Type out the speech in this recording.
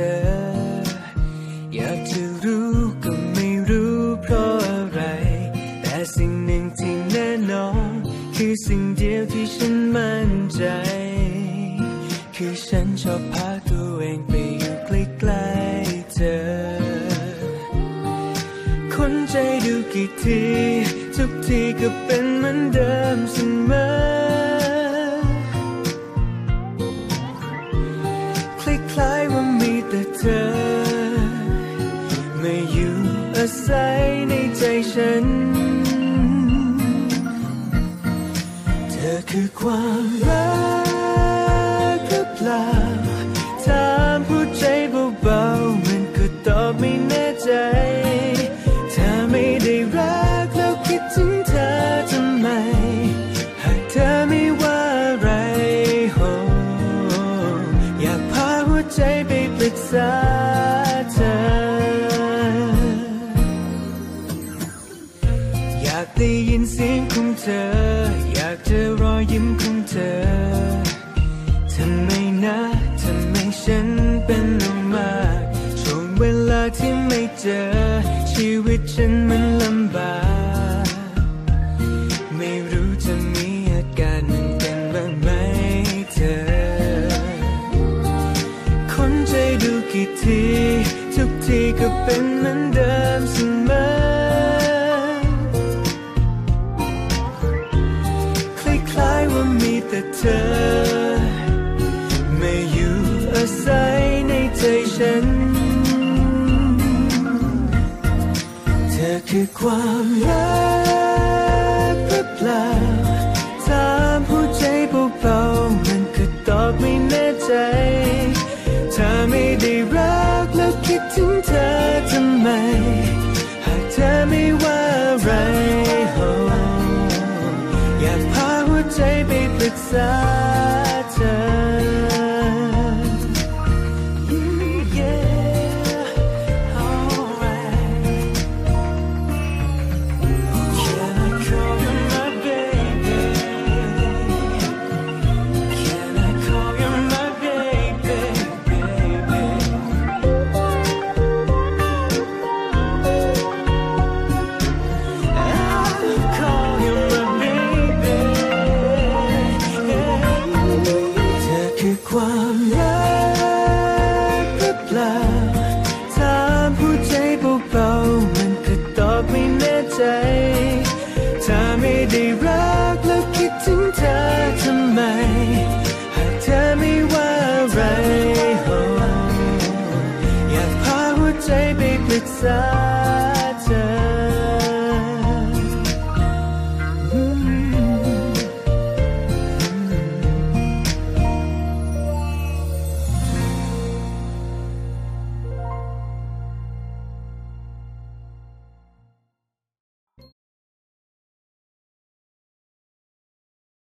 อ อยากจะรู้ก็ไม่รู้เพราะอะไร แต่สิ่งหนึ่งที่แน่นอน คือสิ่งเดียวที่ฉันมั่นใจ คือฉันชอบพาตัวเองไปอยู่ใกล้ๆเธอ คนใจดูกี่ที ทุกทีก็เป็นเหมือนเดิมเสมอ คล้ายๆว่ามีแต่เธอ ไม่อยู่อาศัยในใจฉัน เธอคือความรัก เธอ อยากเจอรอยยิ้มของเธอทำไมนะทำไมฉันเป็นลมมากช่วงเวลาที่ไม่เจอ ชีวิตฉันมันลำบาก ไม่รู้จะมีอาการเหมือนกันบ้างไหมเธอ คนใจดูกี่ที ทุกทีก็เป็นเหมือนเดิมเสมอ ว่ามีแต่เธอ ไม่อยู่อาศัยในใจฉัน เธอคือความรักหรือเปล่าถามผู้ใจเบาๆมันก็ตอบไม่แน่ใจถ้าไม่ได้รัก ไป คือความรักหรือเปล่าถามผู้ใจเบาๆมันก็ตอบไม่แน่ใจ ถ้าไม่ได้รักแล้วคิดถึงเธอทำไม หากเธอไม่ว่าอะไรโอ้อยากพาหัวใจไปปรึกษา